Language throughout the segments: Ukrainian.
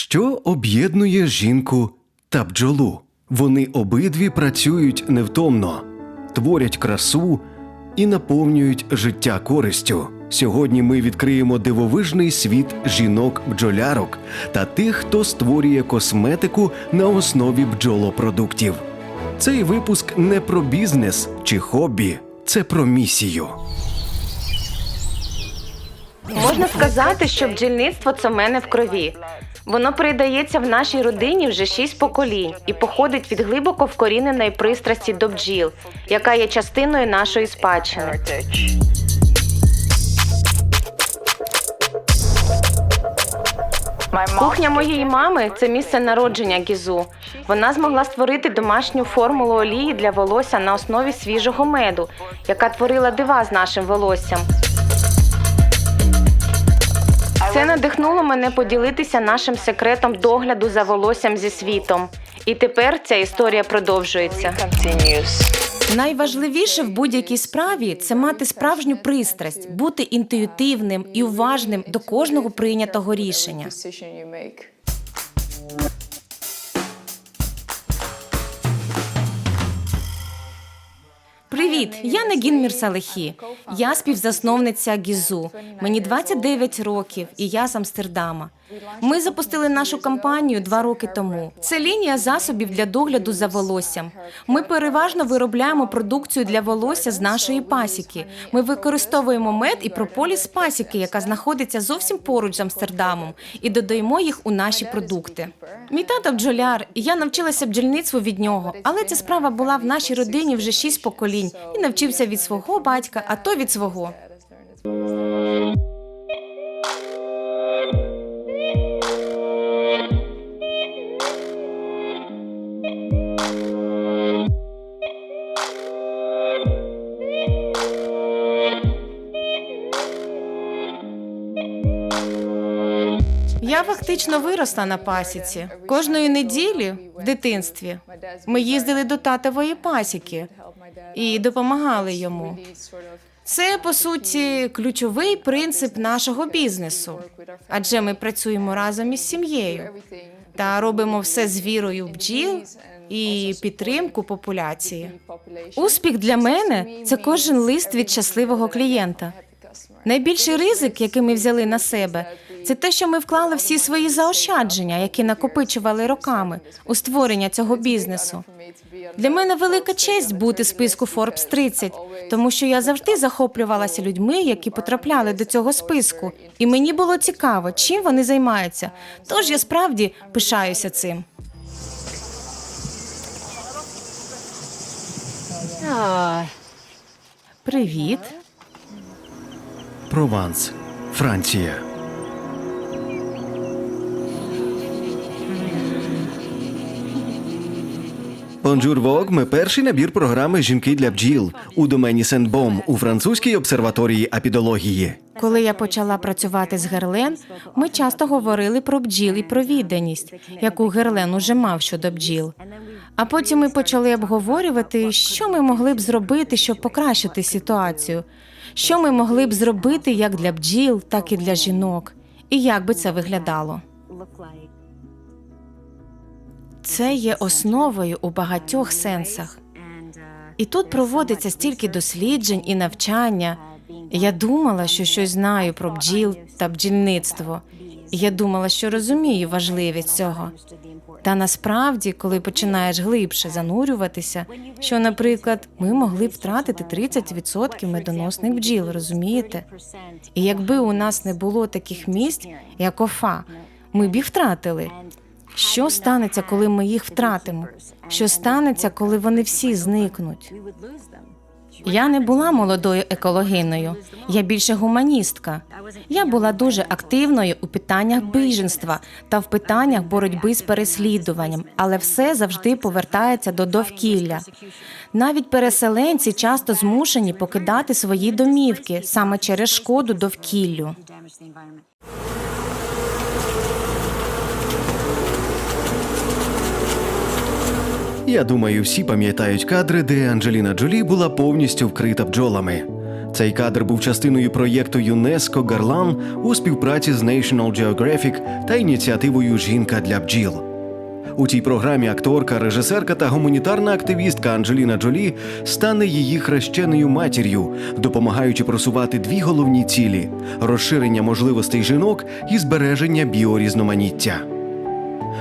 Що об'єднує жінку та бджолу? Вони обидві працюють невтомно, творять красу і наповнюють життя користю. Сьогодні ми відкриємо дивовижний світ жінок-бджолярок та тих, хто створює косметику на основі бджолопродуктів. Цей випуск не про бізнес чи хобі, це про місію. Можна сказати, що бджільництво це мене в крові. Воно передається в нашій родині вже шість поколінь і походить від глибоко вкоріненої пристрасті до бджіл, яка є частиною нашої спадщини. Кухня моєї мами це місце народження гізу. Вона змогла створити домашню формулу олії для волосся на основі свіжого меду, яка творила дива з нашим волоссям. Це надихнуло мене поділитися нашим секретом догляду за волоссям зі світом. І тепер ця історія продовжується. Найважливіше в будь-якій справі це мати справжню пристрасть, бути інтуїтивним і уважним до кожного прийнятого рішення. Привіт, я Негін Мірсалехі. Я співзасновниця Гізу. Мені 29 років, і я з Амстердама. Ми запустили нашу кампанію два роки тому. Це лінія засобів для догляду за волоссям. Ми переважно виробляємо продукцію для волосся з нашої пасіки. Ми використовуємо мед і прополіс пасіки, яка знаходиться зовсім поруч з Амстердамом, і додаємо їх у наші продукти. Мій тато бджоляр, і я навчилася бджільництву від нього, але ця справа була в нашій родині вже шість поколінь і навчився від свого батька, а то від свого. Фактично виросла на пасіці. Кожної неділі в дитинстві ми їздили до татової пасіки і допомагали йому. Це по суті ключовий принцип нашого бізнесу, адже ми працюємо разом із сім'єю та робимо все з вірою в бджіл і підтримку популяції. Успіх для мене це кожен лист від щасливого клієнта. Найбільший ризик, який ми взяли на себе, це те, що ми вклали всі свої заощадження, які накопичували роками у створення цього бізнесу. Для мене велика честь бути в списку Forbes 30, тому що я завжди захоплювалася людьми, які потрапляли до цього списку, і мені було цікаво, чим вони займаються. Тож я справді пишаюся цим. Привіт. Прованс, Франція. Бонжур Вог ми перший набір програми Жінки для бджіл у домені Сент-Бом у французькій обсерваторії апідології. Коли я почала працювати з Герлен, ми часто говорили про бджіл і про відданість, яку Герлен уже мав щодо бджіл. А потім ми почали обговорювати, що ми могли б зробити, щоб покращити ситуацію, що ми могли б зробити як для бджіл, так і для жінок, і як би це виглядало. Це є основою у багатьох сенсах. І тут проводиться стільки досліджень і навчання. Я думала, що щось знаю про бджіл та бджільництво. Я думала, що розумію важливість цього. Та насправді, коли починаєш глибше занурюватися, що, наприклад, ми могли б втратити 30% медоносних бджіл, розумієте? І якби у нас не було таких місць, як ОФА, ми б їх втратили. Що станеться, коли ми їх втратимо? Що станеться, коли вони всі зникнуть? Я не була молодою екологиною, я більше гуманістка. Я була дуже активною у питаннях біженства та в питаннях боротьби з переслідуванням, але все завжди повертається до довкілля. Навіть переселенці часто змушені покидати свої домівки саме через шкоду довкіллю. Я думаю, всі пам'ятають кадри, де Анджеліна Джолі була повністю вкрита бджолами. Цей кадр був частиною проєкту ЮНЕСКО Гарлан у співпраці з National Geographic та ініціативою Жінка для бджіл. У цій програмі акторка, режисерка та гуманітарна активістка Анджеліна Джолі стане її хрещеною матір'ю, допомагаючи просувати дві головні цілі: розширення можливостей жінок і збереження біорізноманіття.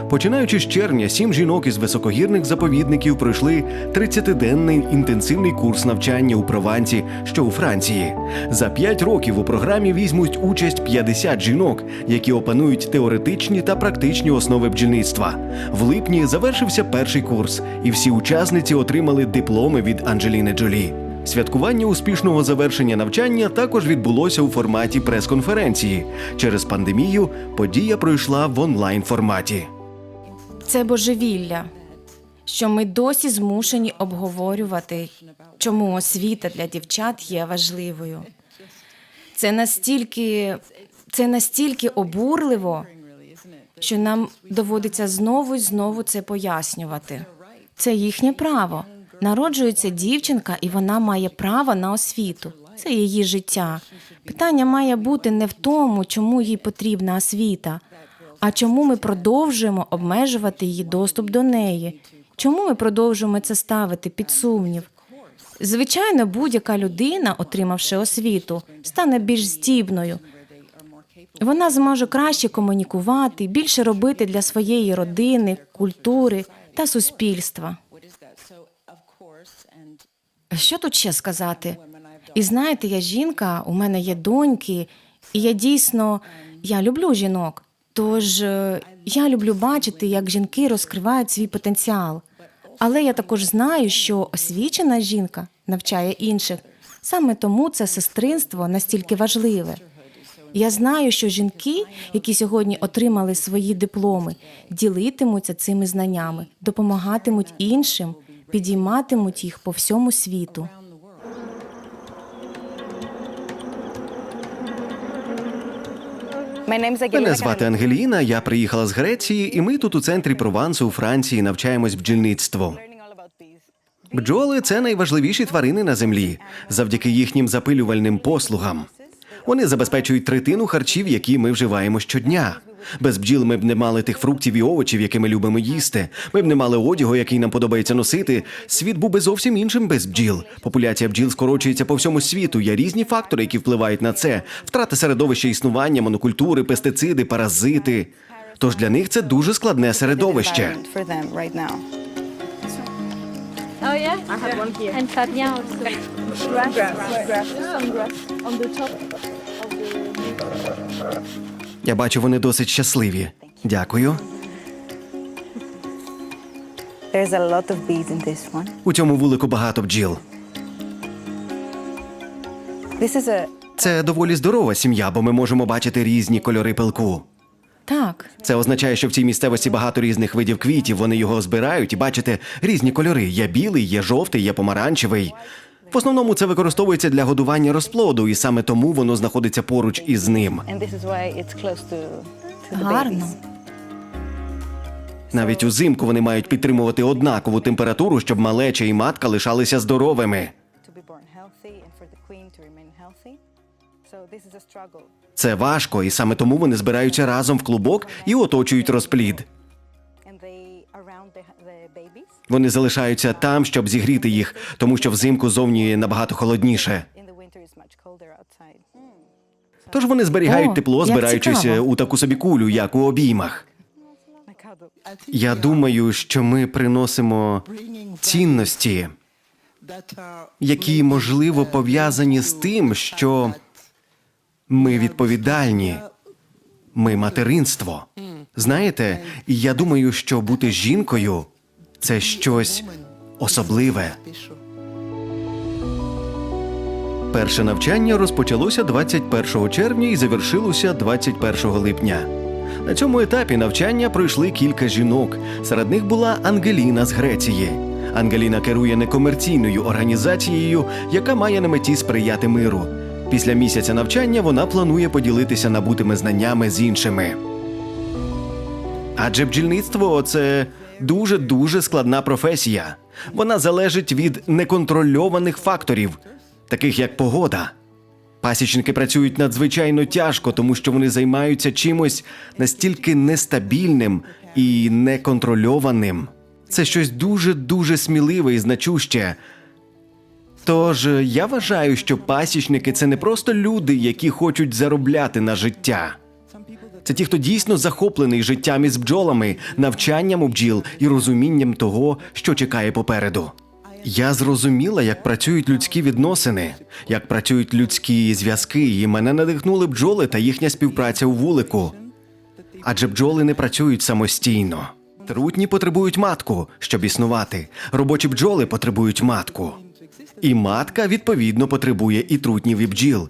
Починаючи з червня, сім жінок із високогірних заповідників пройшли 30-денний інтенсивний курс навчання у Провансі, що у Франції. За п'ять років у програмі візьмуть участь 50 жінок, які опанують теоретичні та практичні основи бджільництва. В липні завершився перший курс, і всі учасниці отримали дипломи від Анджеліни Джолі. Святкування успішного завершення навчання також відбулося у форматі прес-конференції. Через пандемію подія пройшла в онлайн форматі. Це божевілля, що ми досі змушені обговорювати, чому освіта для дівчат є важливою. Це настільки, це настільки обурливо, що нам доводиться знову і знову це пояснювати. Це їхнє право. Народжується дівчинка, і вона має право на освіту. Це її життя. Питання має бути не в тому, чому їй потрібна освіта, а чому ми продовжуємо обмежувати її доступ до неї? Чому ми продовжуємо це ставити під сумнів? Звичайно, будь-яка людина, отримавши освіту, стане більш здібною. Вона зможе краще комунікувати, більше робити для своєї родини, культури та суспільства. Що тут ще сказати? І знаєте, я жінка, у мене є доньки, і я дійсно я люблю жінок. Тож е, я люблю бачити, як жінки розкривають свій потенціал. Але я також знаю, що освічена жінка навчає інших. Саме тому це сестринство настільки важливе. Я знаю, що жінки, які сьогодні отримали свої дипломи, ділитимуться цими знаннями, допомагатимуть іншим, підійматимуть їх по всьому світу. Мене звати Ангеліна. Я приїхала з Греції, і ми тут у центрі Провансу у Франції навчаємось бджільництву. Бджоли це найважливіші тварини на землі, завдяки їхнім запилювальним послугам. Вони забезпечують третину харчів, які ми вживаємо щодня. Без бджіл ми б не мали тих фруктів і овочів, які ми любимо їсти. Ми б не мали одягу, який нам подобається носити. Світ був би зовсім іншим без бджіл. Популяція бджіл скорочується по всьому світу. Є різні фактори, які впливають на це: втрата середовища існування, монокультури, пестициди, паразити. Тож для них це дуже складне середовище. Oh yeah? I have one here. And Fabien also. Я бачу, вони досить щасливі. Дякую. There's a lot of bees in this one. У цьому вулику багато бджіл. This is a Це доволі здорова сім'я, бо ми можемо бачити різні кольори пилку. Так, Це означає, що в цій місцевості багато різних видів квітів. Вони його збирають і бачите різні кольори. Є білий, є жовтий, є помаранчевий. В основному це використовується для годування розплоду, і саме тому воно знаходиться поруч із ним. гарно. Навіть узимку вони мають підтримувати однакову температуру, щоб малеча і матка лишалися здоровими. Це важко, і саме тому вони збираються разом в клубок і оточують розплід. Вони залишаються там, щоб зігріти їх, тому що взимку зовні набагато холодніше. Outside. Тож вони зберігають О, тепло, як збираючись цікаво. у таку собі кулю, як у обіймах. Я думаю, що ми приносимо цінності, які можливо пов'язані з тим, що ми відповідальні, ми материнство. Знаєте, я думаю, що бути жінкою це щось особливе. Перше навчання розпочалося 21 червня і завершилося 21 липня. На цьому етапі навчання пройшли кілька жінок. Серед них була Ангеліна з Греції. Ангеліна керує некомерційною організацією, яка має на меті сприяти миру. Після місяця навчання вона планує поділитися набутими знаннями з іншими. Адже бджільництво це дуже дуже складна професія. Вона залежить від неконтрольованих факторів, таких як погода, Пасічники працюють надзвичайно тяжко, тому що вони займаються чимось настільки нестабільним і неконтрольованим. Це щось дуже дуже сміливе і значуще. Тож е, я вважаю, що пасічники це не просто люди, які хочуть заробляти на життя. Це ті, хто дійсно захоплений життям із бджолами, навчанням у бджіл і розумінням того, що чекає попереду. Я зрозуміла, як працюють людські відносини, як працюють людські зв'язки, і мене надихнули бджоли та їхня співпраця у вулику. Адже бджоли не працюють самостійно. Трутні потребують матку, щоб існувати. Робочі бджоли потребують матку. І матка, відповідно, потребує і трутнів і бджіл.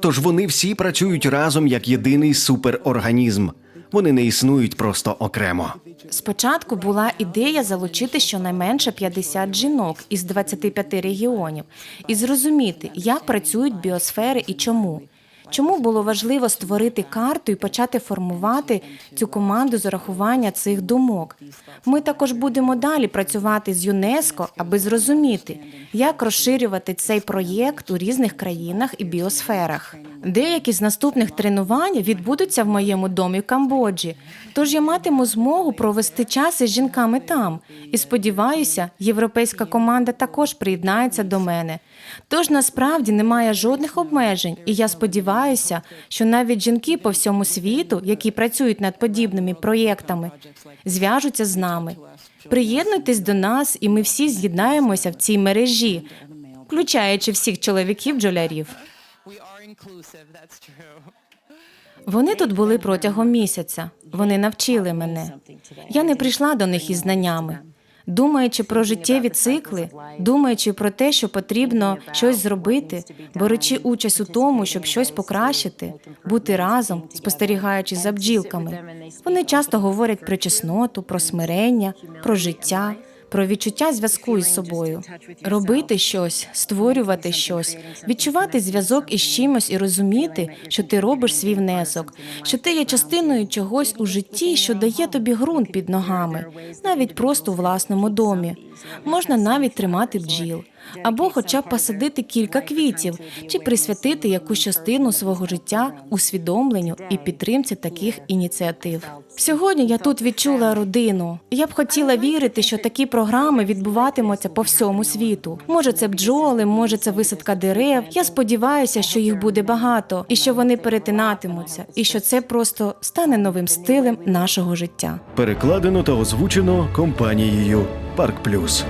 Тож вони всі працюють разом як єдиний суперорганізм. Вони не існують просто окремо. Спочатку була ідея залучити щонайменше 50 жінок із 25 регіонів і зрозуміти, як працюють біосфери і чому. Чому було важливо створити карту і почати формувати цю команду з урахування цих думок? Ми також будемо далі працювати з ЮНЕСКО, аби зрозуміти, як розширювати цей проєкт у різних країнах і біосферах. Деякі з наступних тренувань відбудуться в моєму домі в Камбоджі. Тож я матиму змогу провести час із жінками там. І сподіваюся, європейська команда також приєднається до мене. Тож насправді немає жодних обмежень, і я сподіваюся, що навіть жінки по всьому світу, які працюють над подібними проєктами, зв'яжуться з нами. Приєднуйтесь до нас, і ми всі з'єднаємося в цій мережі, включаючи всіх that's true. Вони тут були протягом місяця. Вони навчили мене. Я не прийшла до них із знаннями. Думаючи про життєві цикли, думаючи про те, що потрібно щось зробити, беручи участь у тому, щоб щось покращити, бути разом, спостерігаючи за бджілками. Вони часто говорять про чесноту, про смирення, про життя, про відчуття зв'язку із собою, робити щось, створювати щось, відчувати зв'язок із чимось і розуміти, що ти робиш свій внесок, що ти є частиною чогось у житті, що дає тобі ґрунт під ногами, навіть просто у власному домі. Можна навіть тримати бджіл. Або хоча б посадити кілька квітів, чи присвятити якусь частину свого життя усвідомленню і підтримці таких ініціатив. Сьогодні я тут відчула родину. Я б хотіла вірити, що такі програми відбуватимуться по всьому світу. Може, це бджоли, може, це висадка дерев. Я сподіваюся, що їх буде багато, і що вони перетинатимуться, і що це просто стане новим стилем нашого життя. Перекладено та озвучено компанією Парк Плюс.